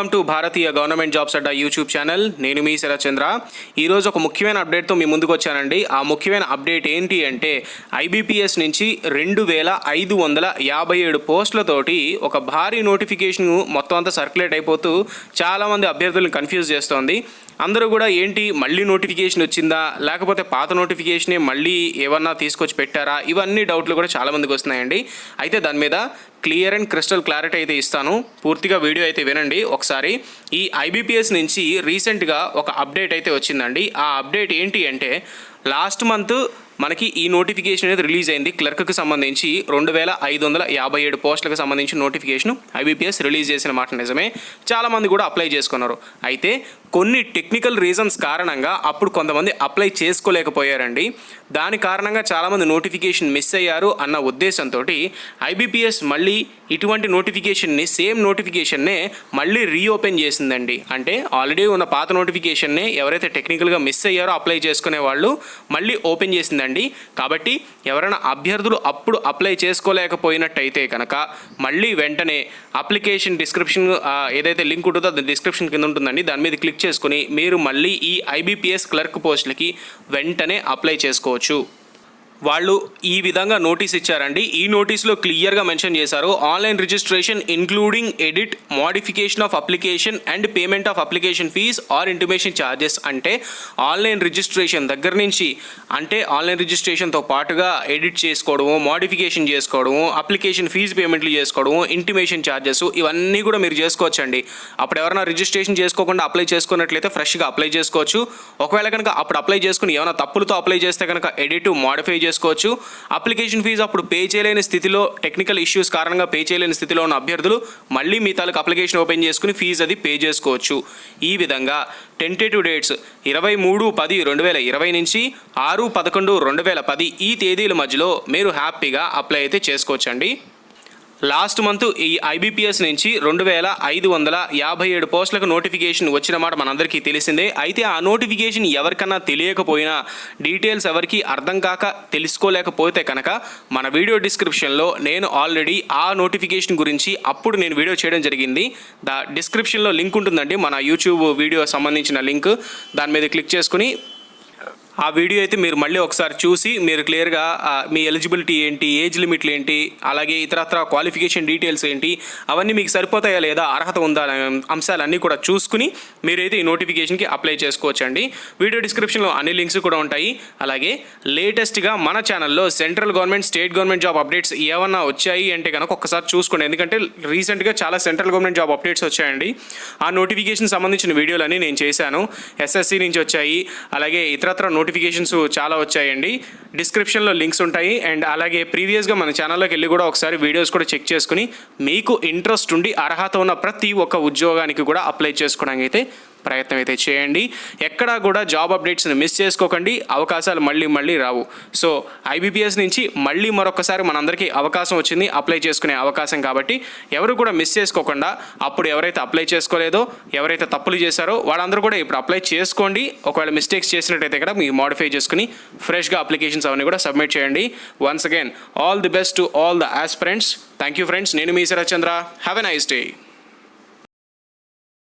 Welcome to Bharatiya government jobs Adda YouTube channel. నేను మీ శరచంద్ర ఈరోజు ఒక ముఖ్యమైన అప్డేట్తో మీ ముందుకు వచ్చానండి. ఆ ముఖ్యమైన అప్డేట్ ఏంటి అంటే ఐబీపీఎస్ నుంచి రెండు వేల ఐదు వందల యాభై ఏడు పోస్టులతోటి ఒక భారీ నోటిఫికేషన్ మొత్తం అంతా సర్క్యులేట్ అయిపోతూ చాలామంది అభ్యర్థులను కన్ఫ్యూజ్ చేస్తోంది. అందరూ కూడా ఏంటి మళ్ళీ నోటిఫికేషన్ వచ్చిందా? లేకపోతే పాత నోటిఫికేషనే మళ్ళీ ఏమన్నా తీసుకొచ్చి పెట్టారా? ఇవన్నీ డౌట్లు కూడా చాలామందికి వస్తున్నాయండి. అయితే దాని మీద క్లియర్ అండ్ క్రిస్టల్ క్లారిటీ అయితే ఇస్తాను. పూర్తిగా వీడియో అయితే వినండి. ఒకసారి ఈ ఐబీపీఎస్ నుంచి రీసెంట్గా ఒక అప్డేట్ అయితే వచ్చిందండి. ఆ అప్డేట్ ఏంటి అంటే లాస్ట్ మంత్ మనకి ఈ నోటిఫికేషన్ అనేది రిలీజ్ అయింది. క్లర్క్కి సంబంధించి రెండు వేల ఐదు వందల యాభై ఏడు పోస్టులకు సంబంధించి నోటిఫికేషన్ ఐబీపీఎస్ రిలీజ్ చేసిన మాట నిజమే. చాలామంది కూడా అప్లై చేసుకున్నారు. అయితే కొన్ని టెక్నికల్ రీజన్స్ కారణంగా అప్పుడు కొంతమంది అప్లై చేసుకోలేకపోయారండి. దాని కారణంగా చాలామంది నోటిఫికేషన్ మిస్ అయ్యారు అన్న ఉద్దేశంతో ఐబీపీఎస్ మళ్ళీ ఇటువంటి నోటిఫికేషన్ని సేమ్ నోటిఫికేషన్నే మళ్ళీ రీఓపెన్ చేసిందండి. అంటే ఆల్రెడీ ఉన్న పాత నోటిఫికేషన్నే ఎవరైతే టెక్నికల్గా మిస్ అయ్యారో అప్లై చేసుకునే వాళ్ళు మళ్ళీ ఓపెన్ చేసిందండి. కాబట్టి ఎవరైనా అభ్యర్థులు అప్పుడు అప్లై చేసుకోలేకపోయినట్టయితే కనుక మళ్ళీ వెంటనే అప్లికేషన్ డిస్క్రిప్షన్ ఏదైతే లింక్ ఉంటుందో అది డిస్క్రిప్షన్ కింద ఉంటుందండి. దాని మీద క్లిక్ చేసుకుని మీరు మళ్ళీ ఈ ఐబీపీఎస్ క్లర్క్ పోస్టులకి వెంటనే అప్లై చేసుకోవచ్చు. వాళ్ళు ఈ విధంగా నోటీస్ ఇచ్చారండి. ఈ నోటీస్లో క్లియర్గా మెన్షన్ చేశారు. Online registration including edit modification of application and payment of application fee or intimation charges అంటే ఆన్లైన్ రిజిస్ట్రేషన్ దగ్గర నుంచి అంటే ఆన్లైన్ రిజిస్ట్రేషన్తో పాటుగా ఎడిట్ చేసుకోవడము మోడిఫికేషన్ చేసుకోవడము అప్లికేషన్ ఫీజు పేమెంట్లు చేసుకోవడము ఇంటిమేషన్ ఛార్జెస్ ఇవన్నీ కూడా మీరు చేసుకోవచ్చండి. అప్పుడు ఎవరైనా రిజిస్ట్రేషన్ చేసుకోకుండా అప్లై చేసుకున్నట్లయితే ఫ్రెష్గా అప్లై చేసుకోవచ్చు. ఒకవేళ కనుక అప్పుడు అప్లై చేసుకుని ఏమైనా తప్పులతో అప్లై చేస్తే కనుక ఎడిట్ మోడిఫై చేసుకోవచ్చు. అప్లికేషన్ ఫీజు అప్పుడు పే చేయలేని స్థితిలో టెక్నికల్ ఇష్యూస్ కారణంగా పే చేయలేని స్థితిలో ఉన్న అభ్యర్థులు మళ్ళీ మీ తాలూకు అప్లికేషన్ ఓపెన్ చేసుకుని ఫీజు అది పే చేసుకోవచ్చు. ఈ విధంగా టెంటేటివ్ డేట్స్ ఇరవై మూడు పది రెండు వేల ఇరవై నుంచి ఆరు పదకొండు రెండు వేల పది ఈ తేదీల మధ్యలో మీరు హ్యాపీగా అప్లై అయితే చేసుకోవచ్చండి. లాస్ట్ మంత్ ఈ ఐబీపీఎస్ నుంచి రెండు వేల ఐదు వందల యాభై ఏడు పోస్టులకు నోటిఫికేషన్ వచ్చిన మాట మనందరికీ తెలిసిందే. అయితే ఆ నోటిఫికేషన్ ఎవరికన్నా తెలియకపోయినా డీటెయిల్స్ ఎవరికి అర్థం కాక తెలుసుకోలేకపోతే కనుక మన వీడియో డిస్క్రిప్షన్లో నేను ఆల్రెడీ ఆ నోటిఫికేషన్ గురించి అప్పుడు నేను వీడియో చేయడం జరిగింది. దా డిస్క్రిప్షన్లో లింక్ ఉంటుందండి మన యూట్యూబ్ వీడియో సంబంధించిన లింక్. దాని మీద క్లిక్ చేసుకుని ఆ వీడియో అయితే మీరు మళ్ళీ ఒకసారి చూసి మీరు క్లియర్గా మీ ఎలిజిబిలిటీ ఏంటి ఏజ్ లిమిట్లు ఏంటి అలాగే ఇతరత్ర క్వాలిఫికేషన్ డీటెయిల్స్ ఏంటి అవన్నీ మీకు సరిపోతాయా లేదా అర్హత ఉందా అనే అంశాలన్నీ కూడా చూసుకుని మీరైతే ఈ నోటిఫికేషన్కి అప్లై చేసుకోవచ్చండి. వీడియో డిస్క్రిప్షన్లో అన్ని లింక్స్ కూడా ఉంటాయి. అలాగే లేటెస్ట్గా మన ఛానల్లో central government state government job updates ఏమన్నా వచ్చాయి అంటే కనుక ఒక్కసారి చూసుకోండి. ఎందుకంటే రీసెంట్గా చాలా సెంట్రల్ గవర్నమెంట్ జాబ్ అప్డేట్స్ వచ్చాయండి. ఆ నోటిఫికేషన్ సంబంధించిన వీడియోలన్నీ నేను చేశాను. ఎస్ఎస్సి నుంచి వచ్చాయి. అలాగే ఇతరత్ర నోటిఫికేషన్స్ చాలా వచ్చాయండి. డిస్క్రిప్షన్లో లింక్స్ ఉంటాయి. అండ్ అలాగే ప్రీవియస్గా మన ఛానల్లోకి వెళ్ళి కూడా ఒకసారి వీడియోస్ కూడా చెక్ చేసుకుని మీకు ఇంట్రెస్ట్ ఉండి అర్హత ఉన్న ప్రతి ఒక్క ఉద్యోగానికి కూడా అప్లై చేసుకోవడానికి అయితే ప్రయత్నం అయితే చేయండి. ఎక్కడా కూడా జాబ్ అప్డేట్స్ని మిస్ చేసుకోకండి. అవకాశాలు మళ్ళీ మళ్ళీ రావు. సో ఐబీపీఎస్ నుంచి మళ్ళీ మరొకసారి మనందరికీ అవకాశం వచ్చింది. అప్లై చేసుకునే అవకాశం కాబట్టి ఎవరు కూడా మిస్ చేసుకోకుండా అప్పుడు ఎవరైతే అప్లై చేసుకోలేదో ఎవరైతే తప్పులు చేశారో వాళ్ళందరూ కూడా ఇప్పుడు అప్లై చేసుకోండి. ఒకవేళ మిస్టేక్స్ చేసినట్టయితే కూడా మీరు మాడిఫై చేసుకుని ఫ్రెష్గా అప్లికేషన్స్ అవన్నీ కూడా సబ్మిట్ చేయండి. Once again all the best to all the aspirants. Thank you friends. నేను మీ Sharathchandra have a nice day